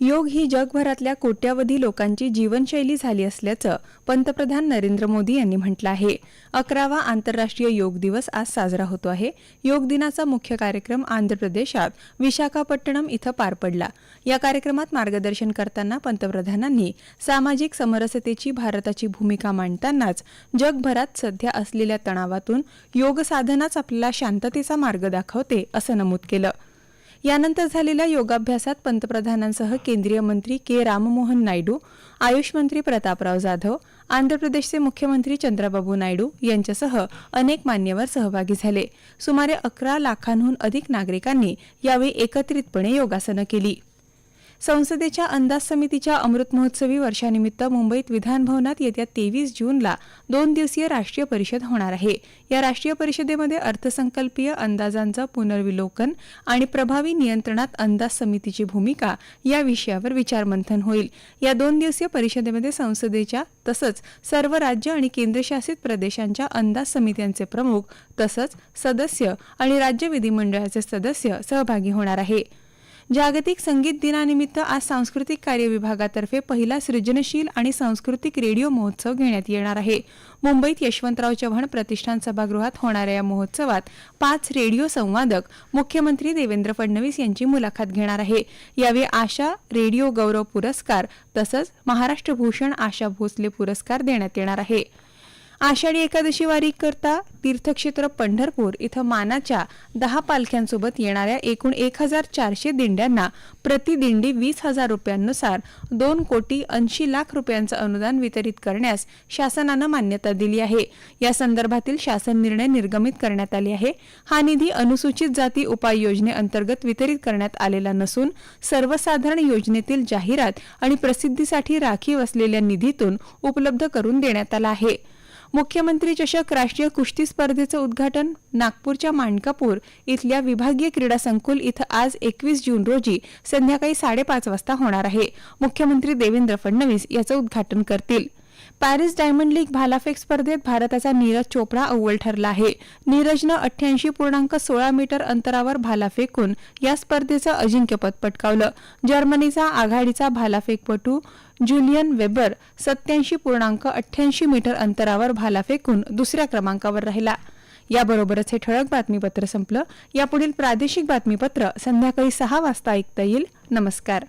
योग ही जगभरातल्या कोट्यावधी लोकांची जीवनशैली झाली असल्याचं पंतप्रधान नरेंद्र मोदी यांनी म्हटलं आहे. अकरावा आंतरराष्ट्रीय योग दिवस आज साजरा होतो आहे. योग दिनाचा मुख्य कार्यक्रम आंध्र प्रदेशात विशाखापट्टणम इथं पार पडला. या कार्यक्रमात मार्गदर्शन करताना पंतप्रधानांनी सामाजिक समरसतेची भारताची भूमिका मांडतानाच जगभरात सध्या असलेल्या तणावातून योग साधनाच आपल्याला शांततेचा मार्ग दाखवते असं नमूद केलं. यानंतर झालेल्या योगाभ्यासात पंतप्रधानांसह केंद्रीय मंत्री के राममोहन नायडू आयुष मंत्री प्रतापराव जाधव आंध्र प्रदेशचे मुख्यमंत्री चंद्राबाबू नायडू यांच्यासह अनेक मान्यवर सहभागी झाले. सुमारे अकरा लाखांहून अधिक नागरिकांनी यावेळी एकत्रितपणे योगासनं केली. संसदेच्या अंदाज समितीच्या अमृत महोत्सवी वर्षानिमित्त मुंबईत विधानभवनात येत्या तेवीस जूनला दोन दिवसीय राष्ट्रीय परिषद होणार आहे. या राष्ट्रीय परिषदेमध्ये अर्थसंकल्पीय अंदाजांचं पुनर्विलोकन आणि प्रभावी नियंत्रणात अंदाज समितीची भूमिका या विषयावर विचारमंथन होईल. या दोन दिवसीय परिषदेमध्ये संसदेच्या तसंच सर्व राज्य आणि केंद्रशासित प्रदेशांच्या अंदाज समित्यांचे प्रमुख तसंच सदस्य आणि राज्य विधिमंडळाचे सदस्य सहभागी होणार आहे. जागतिक संगीत दिनानिमित्त आज सांस्कृतिक कार्य विभागातर्फे पहिला सृजनशील आणि सांस्कृतिक रेडिओ महोत्सव घेण्यात येणार आहे. मुंबईत यशवंतराव चव्हाण प्रतिष्ठान सभागृहात होणाऱ्या या महोत्सवात पाच रेडिओ संवादक मुख्यमंत्री देवेंद्र फडणवीस यांची मुलाखत घेणार आहे. यावेळी आशा रेडिओ गौरव पुरस्कार तसंच महाराष्ट्र भूषण आशा भोसले पुरस्कार देण्यात येणार आहे. आषाढी एकादशी वारी करता तीर्थक्षेत्र पंढरपूर इथं मानाच्या दहा पालख्यांसोबत येणाऱ्या एकूण एक हजार चारशे दिंड्यांना प्रतिदिंडी वीस हजार रुपयांनुसार दोन कोटी ऐंशी लाख रुपयांचं अनुदान वितरित करण्यास शासनानं मान्यता दिली आहे. या संदर्भातील शासन निर्णय निर्गमित करण्यात आले आहे. हा निधी अनुसूचित जाती उपाय योजनेअंतर्गत वितरित करण्यात आलेला नसून सर्वसाधारण योजनेतील जाहिरात आणि प्रसिद्धीसाठी राखीव असलेल्या निधीतून उपलब्ध करून देण्यात आला आहे. मुख्यमंत्री चषक राष्ट्रीय कुस्ती स्पर्धेचं उद्घाटन नागपूरच्या मांडकापूर इथल्या विभागीय क्रीडा संकुल इथं आज एकवीस जून रोजी संध्याकाळी साडेपाच वाजता होणार आहे. मुख्यमंत्री देवेंद्र फडणवीस याचं उद्घाटन करतील. पॅरिस डायमंड लीग भालाफेक स्पर्धेत भारताचा नीरज चोपडा अव्वल ठरला आहे. नीरजनं अठ्ठ्याऐंशी पूर्णांक सोळा मीटर अंतरावर भाला फेकून या स्पर्धेचं अजिंक्यपद पटकावलं. जर्मनीचा आघाडीचा भालाफेकपटू ज्युलियन वेबर सत्याऐंशी पूर्णांक अठ्ठ्याऐंशी मीटर अंतरावर भाला फेकून दुसऱ्या क्रमांकावर राहिला. याबरोबरच हे ठळक बातमीपत्र संपलं. यापुढील प्रादेशिक बातमीपत्र संध्याकाळी सहा वाजता ऐकता येईल. नमस्कार.